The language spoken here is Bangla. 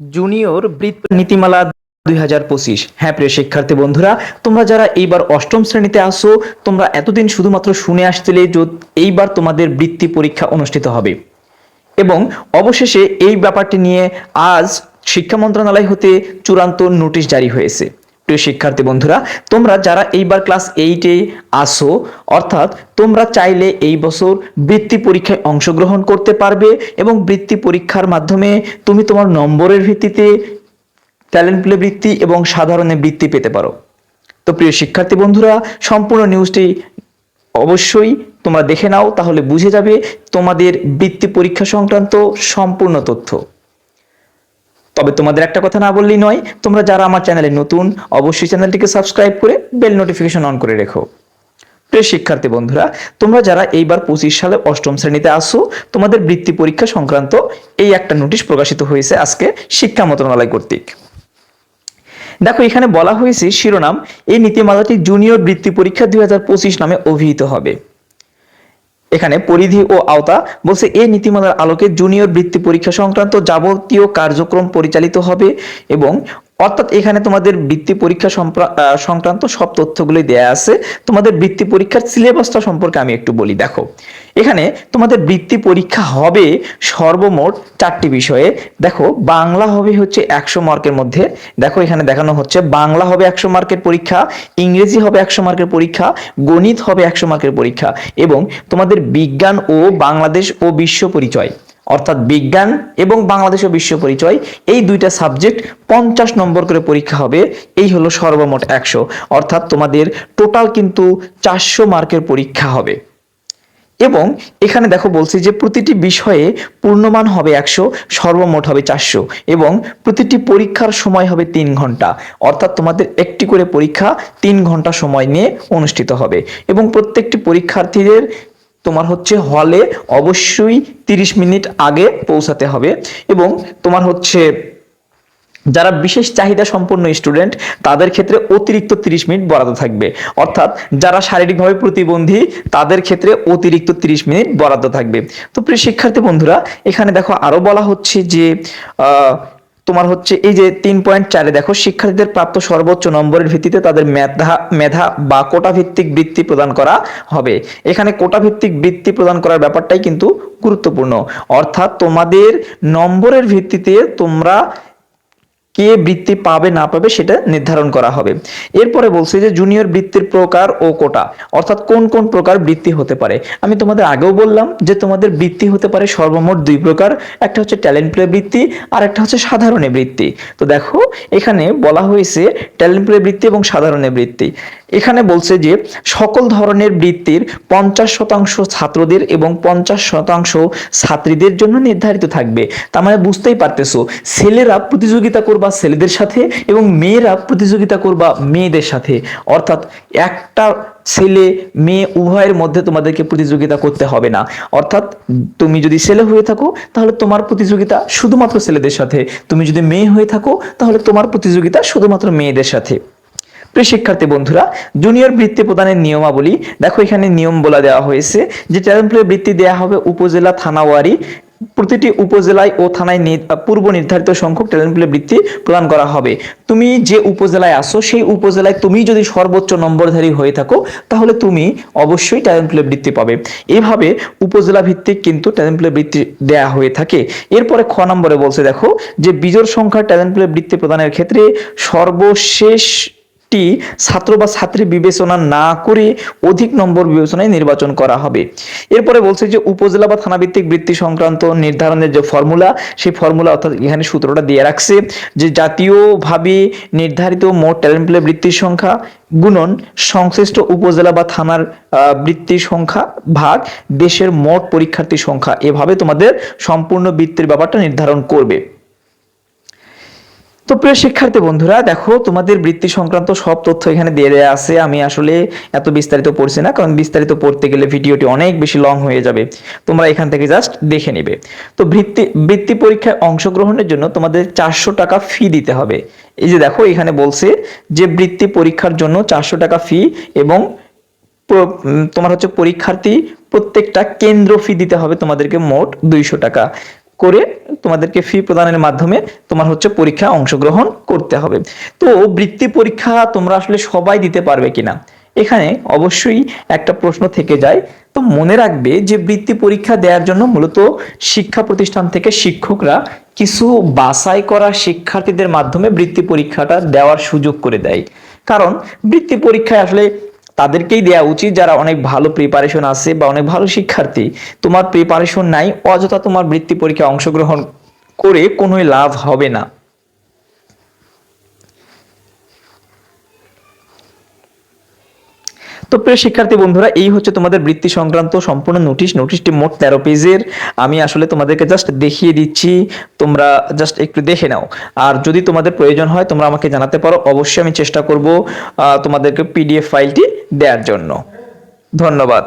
জুনিয়র বৃত্ত নীতিমালা দুই হাজার পঁচিশ। হ্যাঁ প্রিয় শিক্ষার্থী বন্ধুরা, তোমরা যারা এইবার অষ্টম শ্রেণীতে আসো তোমরা এতদিন শুধুমাত্র শুনে আসছিলে যে এইবার তোমাদের বৃত্তি পরীক্ষা অনুষ্ঠিত হবে। এবং অবশেষে এই ব্যাপারটি নিয়ে আজ শিক্ষা মন্ত্রণালয় হতে চূড়ান্ত নোটিশ জারি হয়েছে। প্রিয় শিক্ষার্থী বন্ধুরা, তোমরা যারা এইবার ক্লাস এইটে আসো অর্থাৎ তোমরা চাইলে এই বছর বৃত্তি পরীক্ষায় অংশগ্রহণ করতে পারবে এবং বৃত্তি পরীক্ষার মাধ্যমে তুমি তোমার নম্বরের ভিত্তিতে ট্যালেন্ট প্লে বৃত্তি এবং সাধারণে বৃত্তি পেতে পারো। তো প্রিয় শিক্ষার্থী বন্ধুরা, সম্পূর্ণ নিউজটি অবশ্যই তোমরা দেখে নাও, তাহলে বুঝে যাবে তোমাদের বৃত্তি পরীক্ষা সংক্রান্ত সম্পূর্ণ তথ্য। তবে তোমাদের একটা কথা না বললেই নয়, তোমরা যারা আমার চ্যানেলে নতুন, অবশ্যই চ্যানেলটিকে সাবস্ক্রাইব করে বেল নোটিফিকেশন অন করে রেখো। প্রিয় শিক্ষার্থী বন্ধুরা, তোমরা যারা এইবার পঁচিশ সালে অষ্টম শ্রেণীতে আসো, তোমাদের বৃত্তি পরীক্ষা সংক্রান্ত এই একটা নোটিশ প্রকাশিত হয়েছে আজকে শিক্ষা মন্ত্রণালয় কর্তৃক। দেখো, এখানে বলা হয়েছে শিরোনাম, এই নীতিমালাটি জুনিয়র বৃত্তি পরীক্ষা দুই হাজার পঁচিশ নামে অভিহিত হবে। এখানে পরিধি ও আওতা বলছে এই নীতিমালার আলোকে জুনিয়র বৃত্তি পরীক্ষা সংক্রান্ত যাবতীয় কার্যক্রম পরিচালিত হবে এবং অর্থাৎ এখানে তোমাদের বৃত্তি পরীক্ষা সংক্রান্ত সব তথ্যগুলি দেয়া আছে। তোমাদের বৃত্তি পরীক্ষার সিলেবাসটা সম্পর্কে আমি একটু বলি, দেখো। এখানে তোমাদের বৃত্তি পরীক্ষা হবে সর্বমোট চারটি বিষয়ে। দেখো, বাংলা হবে হচ্ছে একশো মার্কের মধ্যে। দেখো, এখানে দেখানো হচ্ছে বাংলা হবে একশো মার্কের পরীক্ষা, ইংরেজি হবে একশো মার্কের পরীক্ষা, গণিত হবে একশো মার্কের পরীক্ষা এবং তোমাদের বিজ্ঞান ও বাংলাদেশ ও বিশ্ব পরিচয়। অর্থাৎ বিজ্ঞান এবং বাংলাদেশ ও বিশ্ব পরিচয়, এই দুইটা সাবজেক্ট পঞ্চাশ নম্বর করে পরীক্ষা হবে। এই হলো সর্বমোট একশো। অর্থাৎ তোমাদের টোটাল কিন্তু চারশো মার্কের পরীক্ষা হবে। এবং এখানে দেখো বলছি যে প্রতিটি বিষয়ে পূর্ণমান হবে একশো, সর্বমোট হবে চারশো এবং প্রতিটি পরীক্ষার সময় হবে তিন ঘণ্টা। অর্থাৎ তোমাদের একটি করে পরীক্ষা তিন ঘণ্টা সময় নিয়ে অনুষ্ঠিত হবে এবং প্রত্যেকটি পরীক্ষার্থীদের তোমার হচ্ছে হলে অবশ্যই তিরিশ মিনিট আগে পৌঁছাতে হবে এবং তোমার হচ্ছে যারা বিশেষ চাহিদা সম্পন্ন স্টুডেন্ট তাদের ক্ষেত্রে অতিরিক্ত 30 মিনিট বরাদ্দ থাকবে। অর্থাৎ যারা শারীরিকভাবে প্রতিবন্ধী, তাদের ক্ষেত্রে অতিরিক্ত 30 মিনিট বরাদ্দ থাকবে। তো প্রিয় শিক্ষার্থী বন্ধুরা, এখানে দেখো আরও বলা হচ্ছে যে তোমার হচ্ছে এই যে তিন পয়েন্ট চারে দেখো, শিক্ষার্থীদের প্রাপ্ত সর্বোচ্চ নম্বরের ভিত্তিতে তাদের মেধা মেধা বা কোটা ভিত্তিক বৃত্তি প্রদান করা হবে। এখানে কোটা ভিত্তিক বৃত্তি প্রদান করার ব্যাপারটাই কিন্তু গুরুত্বপূর্ণ। অর্থাৎ তোমাদের নম্বরের ভিত্তিতে তোমরা কে বৃত্তি পাবে, না পাবে সেটা নির্ধারণ করা হবে। এরপরে বলছে যে জুনিয়র বৃত্তির প্রকার ও কোটা, অর্থাৎ কোন কোন প্রকার বৃত্তি হতে পারে। আমি তোমাদের আগেও বললাম যে তোমাদের বৃত্তি হতে পারে সর্বমোট দুই প্রকার, একটা হচ্ছে ট্যালেন্ট প্লে বৃত্তি, আর একটা হচ্ছে সাধারণে বৃত্তি। তো দেখো, এখানে বলা হয়েছে ট্যালেন্ট প্লে বৃত্তি এবং সাধারণে বৃত্তি। এখানে বলছে যে সকল ধরনের বৃত্তির পঞ্চাশ শতাংশ ছাত্রদের এবং পঞ্চাশ শতাংশ ছাত্রীদের জন্য নির্ধারিত থাকবে। তার মানে বুঝতেই পারতেছো, ছেলেরা প্রতিযোগিতা করবা ছেলেদের সাথে এবং মেয়েরা প্রতিযোগিতা করবা মেয়েদের সাথে। অর্থাৎ একটা ছেলে, মেয়ে উভয়ের মধ্যে তোমাদেরকে প্রতিযোগিতা করতে হবে না। অর্থাৎ তুমি যদি ছেলে হয়ে থাকো, তাহলে তোমার প্রতিযোগিতা শুধুমাত্র ছেলেদের সাথে। তুমি যদি মেয়ে হয়ে থাকো, তাহলে তোমার প্রতিযোগিতা শুধুমাত্র মেয়েদের সাথে। প্রিয় শিক্ষার্থী বন্ধুরা জুনিয়র বৃত্তি প্রদানের নিয়মাবলী, দেখো এখানে নিয়ম বলা দেওয়া হয়েছে যে ট্যালেন্ট বৃত্তি দেওয়া হবে উপজেলা থানাওয়ারি প্রতিটি উপজেলায় ও থানায় পূর্ব নির্ধারিত সংখ্যক ট্যালেন্ট প্লে বৃত্তি প্রদান করা হবে। তুমি যে উপজেলায় আসো সেই উপজেলায় তুমি যদি সর্বোচ্চ নম্বরধারী হয়ে থাকো, তাহলে তুমি অবশ্যই ট্যালেন্ট প্লে বৃত্তি পাবে। এভাবে উপজেলা ভিত্তিক কিন্তু ট্যালেন্ট প্লে বৃত্তি দেয়া হয়ে থাকে। এরপরে খ নম্বরে বলছে দেখো যে বিজোড় সংখ্যার ট্যালেন্ট প্লে বৃত্তি প্রদানের ক্ষেত্রে সর্বশেষ টি ছাত্র বা ছাত্রী বিবেচনা না করে অধিক নম্বর বিবেচনায় নির্বাচন করা হবে। এরপরে বলছে যে উপজেলা বা থানাভিত্তিক বৃত্তি সংক্রান্ত নির্ধারণের যে ফর্মুলা সেই ফর্মুলা অর্থাৎ এখানে সূত্রটা দিয়ে রাখছে যে জাতীয়ভাবে নির্ধারিত মোট ট্যালেন্ট প্লে বৃত্তির সংখ্যা গুণন সংশ্লিষ্ট উপজেলা বা থানার আহ, বৃত্তির সংখ্যা ভাগ দেশের মোট পরীক্ষার্থীর সংখ্যা। এভাবে তোমাদের সম্পূর্ণ বৃত্তির ব্যাপারটা নির্ধারণ করবে। তো প্রিয় শিক্ষার্থী বন্ধুরা, দেখো, তোমাদের বৃত্তি সংক্রান্ত সব তথ্য এখানে দিয়ে দেওয়া আছে। আমি আসলে এত বিস্তারিত পড়ছি না, কারণ বিস্তারিত পড়তে গেলে ভিডিওটি অনেক বেশি লং হয়ে যাবে। তোমরা এখান থেকে জাস্ট দেখে নিবে। তো বৃত্তি বৃত্তি পরীক্ষায় অংশগ্রহণের জন্য তোমাদের চারশো টাকা ফি দিতে হবে। এই যে দেখো, এখানে বলছে যে বৃত্তি পরীক্ষার জন্য চারশো টাকা ফি এবং তোমার হচ্ছে পরীক্ষার্থী প্রত্যেকটা কেন্দ্র ফি দিতে হবে তোমাদেরকে মোট দুইশো টাকা। করে তোমাদেরকে ফি প্রদানের মাধ্যমে তোমার হচ্ছে পরীক্ষা অংশগ্রহণ করতে হবে। তো বৃত্তি পরীক্ষা তোমরা আসলে সবাই দিতে পারবে কিনা? এখানে অবশ্যই একটা প্রশ্ন থেকে যায়। তো মনে রাখবে যে বৃত্তি পরীক্ষা দেওয়ার জন্য মূলত শিক্ষা প্রতিষ্ঠান থেকে শিক্ষকরা কিছু বাছাই করা শিক্ষার্থীদের মাধ্যমে বৃত্তি পরীক্ষাটা দেওয়ার সুযোগ করে দেয়। কারণ বৃত্তি পরীক্ষায় আসলে তাদেরকেই দেওয়া উচিত যারা অনেক ভালো প্রিপারেশন আছে বা অনেক ভালো শিক্ষার্থী। তোমার প্রিপারেশন নাই, অযথা তোমার বৃত্তি পরীক্ষায় অংশগ্রহণ করে কোনোই লাভ হবে না। তো প্রিয় শিক্ষার্থী বন্ধুরা, এই হচ্ছে তোমাদের বৃত্তি সংক্রান্ত সম্পূর্ণ নোটিশ। নোটিশটি মোট তেরো পেজের। আমি আসলে তোমাদেরকে জাস্ট দেখিয়ে দিচ্ছি। তোমরা জাস্ট একটু দেখে নাও। আর যদি তোমাদের প্রয়োজন হয়, তোমরা আমাকে জানাতে পারো। অবশ্যই আমি চেষ্টা করব তোমাদেরকে পিডিএফ ফাইলটি দেওয়ার জন্য। ধন্যবাদ।